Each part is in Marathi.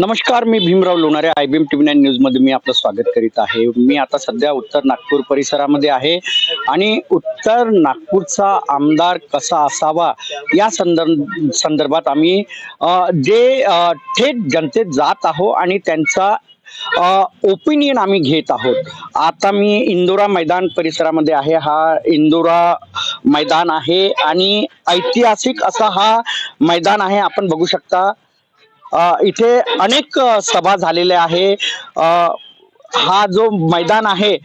नमस्कार मी Bhimrao Lonare I B M T V nine न्यूजमध्ये मी आपलं स्वागत करीत आहे. मी आता सध्या उत्तर नागपूर परिसरामध्ये आहे आणि उत्तर नागपूरचा आमदार कसा असावा या संदर्भ संदर्भात आम्ही जे थेट जनतेत जात आहो आणि त्यांचा ओपिनियन आम्ही घेत आहोत. आता मी इंदोरा मैदान परिसरामध्ये आहे. हा इंदोरा मैदान आहे आणि ऐतिहासिक असा हा मैदान आहे. आपण बघू शकता इथे अनेक सभा झालेल्या आहे. हा जो मैदान आहे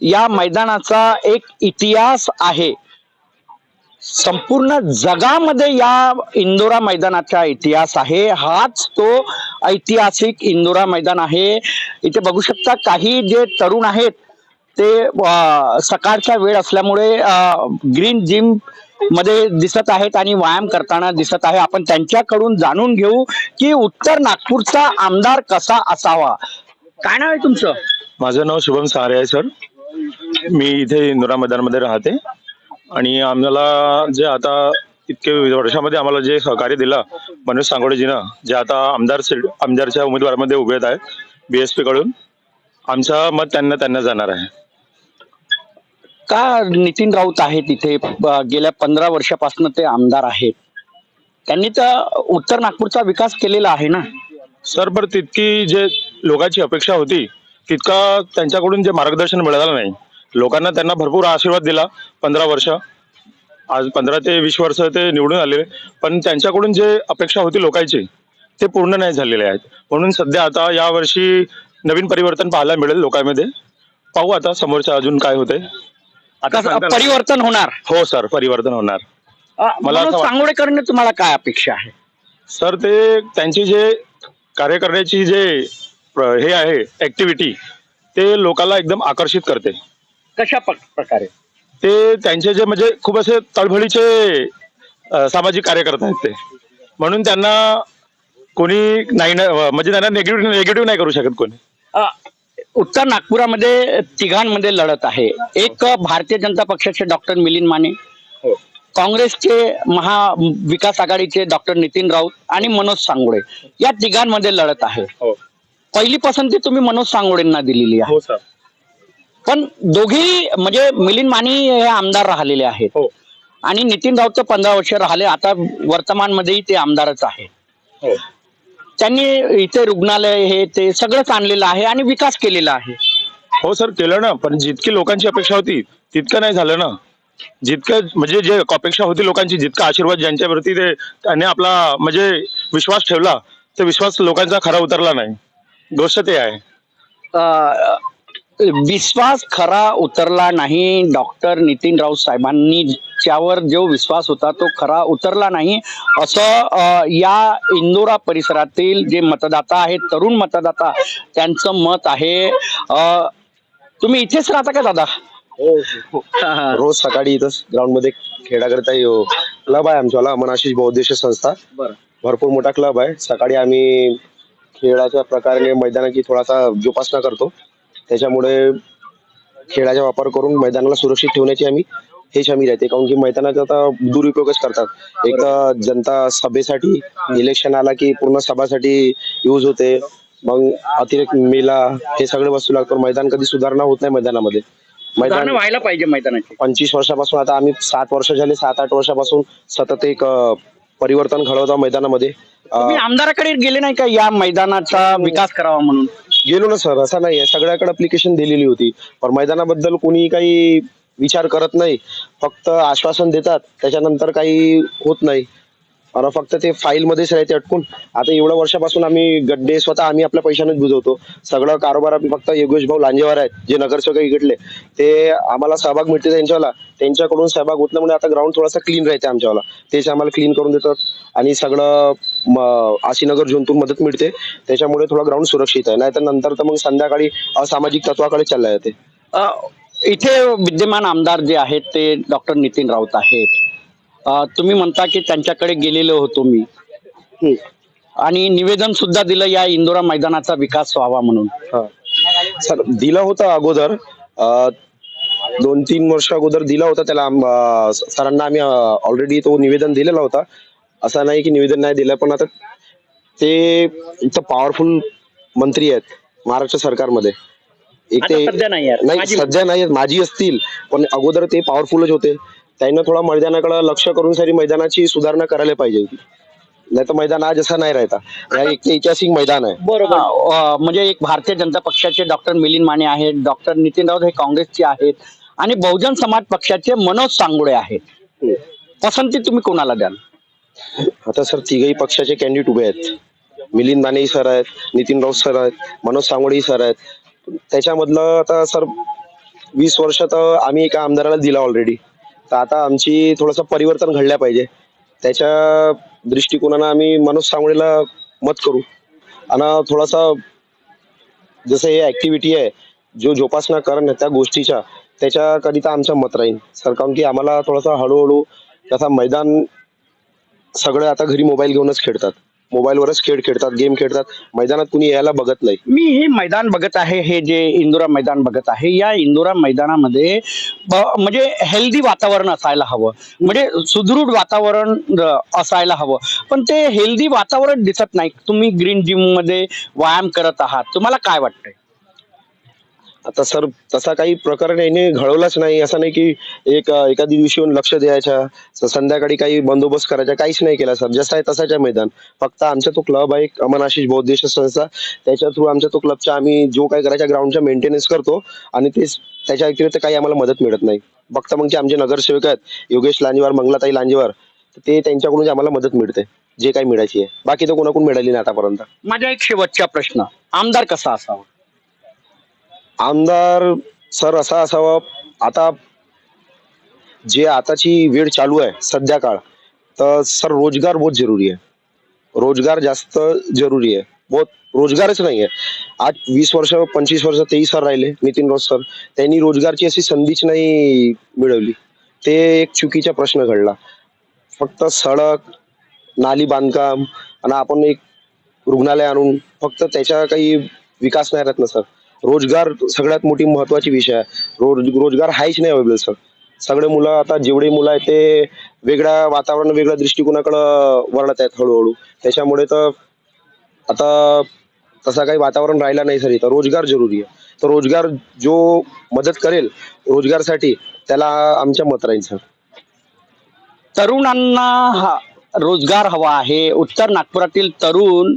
या मैदानाचा एक इतिहास आहे. संपूर्ण जगामध्ये या इंदोरा मैदानाचा इतिहास आहे. हाच तो ऐतिहासिक इंदोरा मैदान आहे. इथे बघू शकता काही जे तरुण आहेत ते सकाळच्या सकाळचा वेळ असल्यामुळे ग्रीन जिम मध्ये दिसत आहेत आणि व्यायाम करताना दिसत आहे. आपण त्यांच्याकडून जाणून घेऊ की उत्तर नागपूरचा आमदार कसा असावा? काय नाव आहे तुमचं? माझं नाव शुभम सहारे आहे सर. मी इथे इंदोरा मैदानमध्ये राहते. आणि आम्हाला जे आता इतके वर्षामध्ये आम्हाला जे सहकार्य दिलं मनोज सांगोडेजीनं जे आता आमदार आमदारच्या उमेदवारामध्ये उभे आहेत बी एसकडून आमचं मत त्यांना त्यांना जाणार आहे. का नितीन राऊत आहेत इथे? गेल्या पंधरा वर्षापासून ते आमदार आहेत. त्यांनी तर उत्तर नागपूरचा विकास केलेला आहे ना? सर पण तितकी जे लोकांची अपेक्षा होती तितका त्यांच्याकडून जे मार्गदर्शन मिळालं नाही. लोकांना त्यांना भरपूर आशीर्वाद दिला पंधरा वर्ष. आज पंधरा ते वीस वर्ष ते निवडून आलेले. पण त्यांच्याकडून जे अपेक्षा होती लोकांची ते पूर्ण नाही झालेले आहेत. म्हणून सध्या आता यावर्षी नवीन परिवर्तन पाहायला मिळेल लोकांमध्ये. पाहू आता समोरच्या अजून काय होते आता कसं. परिवर्तन होणार? हो सर परिवर्तन होणार. मला असं मनोज वाटतं- सांगोडेकरने तुम्हाला काय अपेक्षा आहे? सर ते त्यांची जे कार्य करण्याची जे प्र- हे आहे ऍक्टिव्हिटी ते लोकांना एकदम आकर्षित करते. कशा प- प्रकारे? ते त्यांचे जे म्हणजे खूप असे तळफळीचे अ, सामाजिक कार्यकर्ते आहेत ते. म्हणून त्यांना कोणी नाही ना- म्हणजे त्यांना नेगेटिव्ह नेगेटिव्ह नाही करू शकत कोणी. अ, उत्तर नागपुरामध्ये तिघांमध्ये लढत आहे. एक भारतीय जनता पक्षाचे डॉक्टर मिलिंद माने काँग्रेसचे महाविकास आघाडीचे डॉक्टर नितीन राऊत आणि मनोज सांगोडे या तिघांमध्ये लढत आहे. हो. पहिली पसंती तुम्ही मनोज सांगोडेंना दिलेली आहे. हो पण दोघी म्हणजे मिलिंद माने हे आमदार राहिलेले आहेत. हो. आणि नितीन राऊत पंधरा वर्ष राहिले आता वर्तमानमध्येही ते आमदारच आहे. हो. त्यांनी इथे रुग्णालय हे ते सगळंच आणलेलं आहे आणि विकास केलेला आहे. हो सर केलं ना. पण जितकी लोकांची अपेक्षा होती तितकं नाही झालं ना. जितकं म्हणजे जे अपेक्षा होती लोकांची जितका आशीर्वाद ज्यांच्यावरती ते त्याने आपला म्हणजे विश्वास ठेवला ते विश्वास लोकांचा खरा उतरला नाही. गोष्ट ते आहे. विश्वास खरा उतरला नाही डॉक्टर नितीन राऊत साहेबांनी त्यावर जो विश्वास होता तो खरा उतरला नाही असं या इंदोरा परिसरातील जे मतदाता आहेत तरुण मतदाता त्यांचं मत आहे. तुम्ही इथेच राहता का दादा? हा, हा. रोज सकाळी इथंच ग्राउंडमध्ये खेळाकरता येऊ क्लब आहे आमच्यावाला अमन आशिष बहुद्देशीय संस्था. बरं. भरपूर मोठा क्लब आहे. सकाळी आम्ही खेळाच्या प्रकारे मैदानाची थोडासा जोपासना करतो. त्याच्यामुळे खेळाचा वापर करून मैदानाला सुरक्षित ठेवण्याची आम्ही हेच आम्ही राहते. काऊन की मैदानाचा आता दुरुपयोगच करतात. एक तर जनता सभेसाठी इलेक्शन आला की पूर्ण सभासाठी यूज होते. मग अतिरिक्त मेला हे सगळे वस्तू लागतात. मैदान कधी सुधारणा होत नाही मैदानामध्ये. सुधारणा व्हायला पाहिजे मैदानाची. पंचवीस वर्षापासून आता आम्ही सात वर्ष झाले सात आठ वर्षापासून सतत एक परिवर्तन घडवतो मैदानामध्ये. आमदाराकडे गेले नाही का या मैदानाचा विकास करावा म्हणून? गेलो ना सर असं नाही सगळ्याकडे अप्लिकेशन दिलेली होती. पण मैदानाबद्दल कोणी काही विचार करत नाही. फक्त आश्वासन देतात. त्याच्यानंतर काही होत नाही. आणि फक्त ते फाईल मध्येच राहते अटकून. आता एवढ्या वर्षापासून आम्ही गड्डे स्वतः आम्ही आपल्या पैशानेच बुजवतो. सगळं कारोबार आम्ही फक्त योगेश भाऊ लांजेवर आहेत जे नगरसेवक इकडले. ते आम्हाला सहभाग मिळते त्यांच्यावाला. त्यांच्याकडून सहभाग होतल्यामुळे आता ग्राउंड थोडासा क्लीन राहते आमच्यावाला. तेच आम्हाला क्लीन करून देतात. आणि सगळं आशीनगर झोनतून मदत मिळते. त्याच्यामुळे थोडा ग्राउंड सुरक्षित आहे. नाहीतर नंतर तर मग संध्याकाळी असामाजिक तत्वाकडे चालला जाते. इथे विद्यमान आमदार जे आहेत ते डॉक्टर नितीन राऊत आहेत. तुम्ही म्हणता की त्यांच्याकडे गेलेलो होतो मी. हम्म. आणि निवेदन सुद्धा दिलं या इंदोरा मैदानाचा विकास व्हावा म्हणून. हा. सर दिला होता अगोदर दोन तीन वर्ष अगोदर दिला होता त्याला सरांना आम्ही ऑलरेडी तो निवेदन दिलेला होता. असं नाही की निवेदन नाही दिलं पण आता ते तर पॉवरफुल मंत्री आहेत महाराष्ट्र सरकारमध्ये. एक ते सध्या नाही सध्या नाही माजी असतील पण अगोदर ते पॉवरफुलच होते. त्यांना थोडा मैदानाकडे लक्ष करून सारी मैदानाची सुधारणा करायला पाहिजे होती. नाही तर मैदान आज असं नाही राहता या एक ऐतिहासिक मैदान आहे. बरोबर. म्हणजे एक भारतीय जनता पक्षाचे डॉक्टर मिलिंद माने आहेत डॉक्टर नितीन राऊत हे काँग्रेसचे आहेत आणि बहुजन समाज पक्षाचे मनोज सांगोळे आहेत. पसंती तुम्ही कोणाला द्याल? आता सर तिघही पक्षाचे कॅन्डिडेट उभे आहेत. मिलिंद माने सर आहेत नितीन राऊत सर आहेत मनोज सांगोळे सर आहेत. त्याच्यामधलं आता सर वीस वर्ष तर आम्ही एका आमदाराला दिला ऑलरेडी तर आता आमची थोडंसं परिवर्तन घडल्या पाहिजे. त्याच्या दृष्टिकोनानं आम्ही मनोज सांगळेला मत करू. आणि थोडासा जसं हे ऍक्टिव्हिटी आहे जो जोपासना करण त्या गोष्टीच्या त्याच्याकरिता आमचं मत राहील. सर कारण की आम्हाला थोडासा हळूहळू तसा मैदान सगळे आता घरी मोबाईल घेऊनच खेळतात. मोबाईलवरच खेळ खेळतात गेम खेळतात. मैदानात कुणी यायला बघत नाही. मी हे मैदान बघत आहे हे जे इंदोरा मैदान बघत आहे या इंदोरा मैदानामध्ये म्हणजे हेल्दी वातावरण असायला हवं. म्हणजे सुदृढ वातावरण असायला हवं. पण ते हेल्दी वातावरण दिसत नाही. तुम्ही ग्रीन जिममध्ये व्यायाम करत आहात. तुम्हाला काय वाटतंय? आता सर तसा काही प्रकरण याने घडवलाच नाही. असं नाही की एक एखादी दिवशी येऊन लक्ष द्यायच्या संध्याकाळी काही बंदोबस्त करायचा काहीच नाही केला सर. जसं आहे तसाच मैदान. फक्त आमचा तो क्लब आहे अमन आशिष बौद्ध संस्था. त्याच्या थ्रू आमच्या तो क्लबचा आम्ही जो काही करायच्या ग्राउंडचा मेंटेनन्स करतो आणि तेच त्याच्या व्यतिरिक्त काही आम्हाला मदत मिळत नाही. फक्त मग जे आमचे नगरसेवक आहेत योगेश लांजेवार मंगलाताई लांजेवार ते त्यांच्याकडून जे आम्हाला मदत मिळते जे काही मिळायची आहे. बाकी तर कोणाकडून मिळाली नाही आतापर्यंत. माझा एक शेवटचा प्रश्न. आमदार कसा असावा? आमदार सर असा असावा. आता जे आताची वेळ चालू आहे सध्या काळ तर सर रोजगार बहुत जरुरी आहे. रोजगार जास्त जरुरी आहे. बहुत रोजगारच नाही आहे आज वीस वर्ष पंचवीस वर्ष तेही सर राहिले नितीन राऊत सर. त्यांनी रोजगारची अशी संधीच नाही मिळवली. ते एक चुकीचा प्रश्न घडला. फक्त सडक नाली बांधकाम आणि आपण एक रुग्णालय आणून फक्त त्याच्या काही विकास नाही राहत ना सर. रोजगार सगळ्यात मोठी महत्वाची विषय आहे. रोज रोजगार आहेच नाही अवेलेबल सर सगळे मुलं आता जेवढे मुलं आहेत ते वेगळ्या वातावरण वेगळ्या दृष्टिकोनाकडं वळत आहेत हळूहळू. त्याच्यामुळे तर आता तसा काही वातावरण राहिला नाही सर इथं. रोजगार जरुरी आहे. तर रोजगार जो मदत करेल रोजगारसाठी त्याला आमच्या मत राहील सर तरुणांना हा रोजगार हवा आहे. उत्तर नागपुरातील तरुण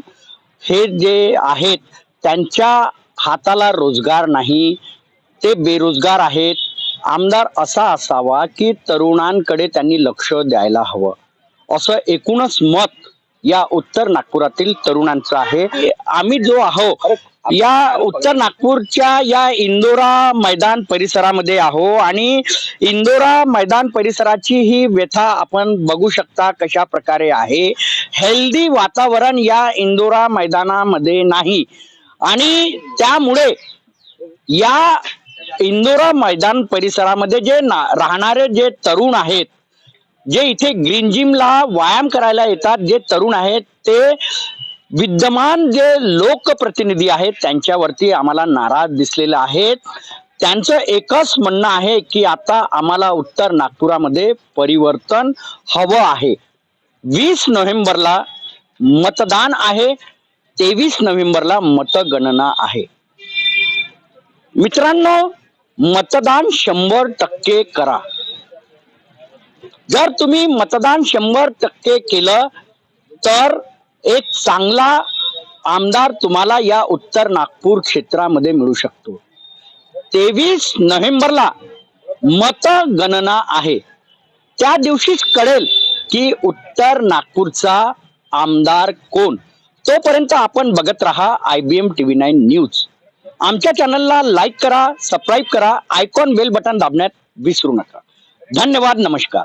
हे जे आहेत त्यांच्या हाताला रोजगार नाही ते बेरोजगार आहेत. आमदार असा असावा की तरुणांकडे त्यांनी लक्ष द्यायला हवं. असं एकूणच मत या उत्तर नागपुरातील तरुणांचं आहे. आम्ही जो आहो या उत्तर नागपूरच्या या इंदोरा मैदान परिसरामध्ये आहो आणि इंदोरा मैदान परिसराची ही व्यथा आपण बघू शकता कशा प्रकारे आहे. हेल्दी वातावरण या इंदोरा मैदानामध्ये नाही. आणि त्यामुळे या इंदोरा मैदान परिसरामध्ये जे ना राहणारे जे तरुण आहेत जे इथे ग्रीन जिमला व्यायाम करायला येतात जे तरुण आहेत ते विद्यमान जे लोकप्रतिनिधी आहेत त्यांच्यावरती आम्हाला नाराज दिसलेले आहेत. त्यांचं एकच म्हणणं आहे की आता आम्हाला उत्तर नागपुरामध्ये परिवर्तन हवं आहे. वीस नोव्हेंबरला मतदान आहे. तेवीस नोव्हेंबरला मतगणना आहे. मित्रांनो मतदान शंभर टक्के करा. जर तुम्ही मतदान शंभर टक्के केलं तर एक चांगला आमदार तुम्हाला या उत्तर नागपूर क्षेत्रामध्ये मिळू शकतो. तेवीस नोव्हेंबरला मतगणना आहे. त्या दिवशीच कळेल की उत्तर नागपूरचा आमदार कोण. तोपर्यंत आपण बघत राहा I B M T V nine news आमच्या चॅनलला लाईक करा सबस्क्राईब करा आयकॉन बेल बटन दाबण्यात विसरू नका. धन्यवाद नमस्कार.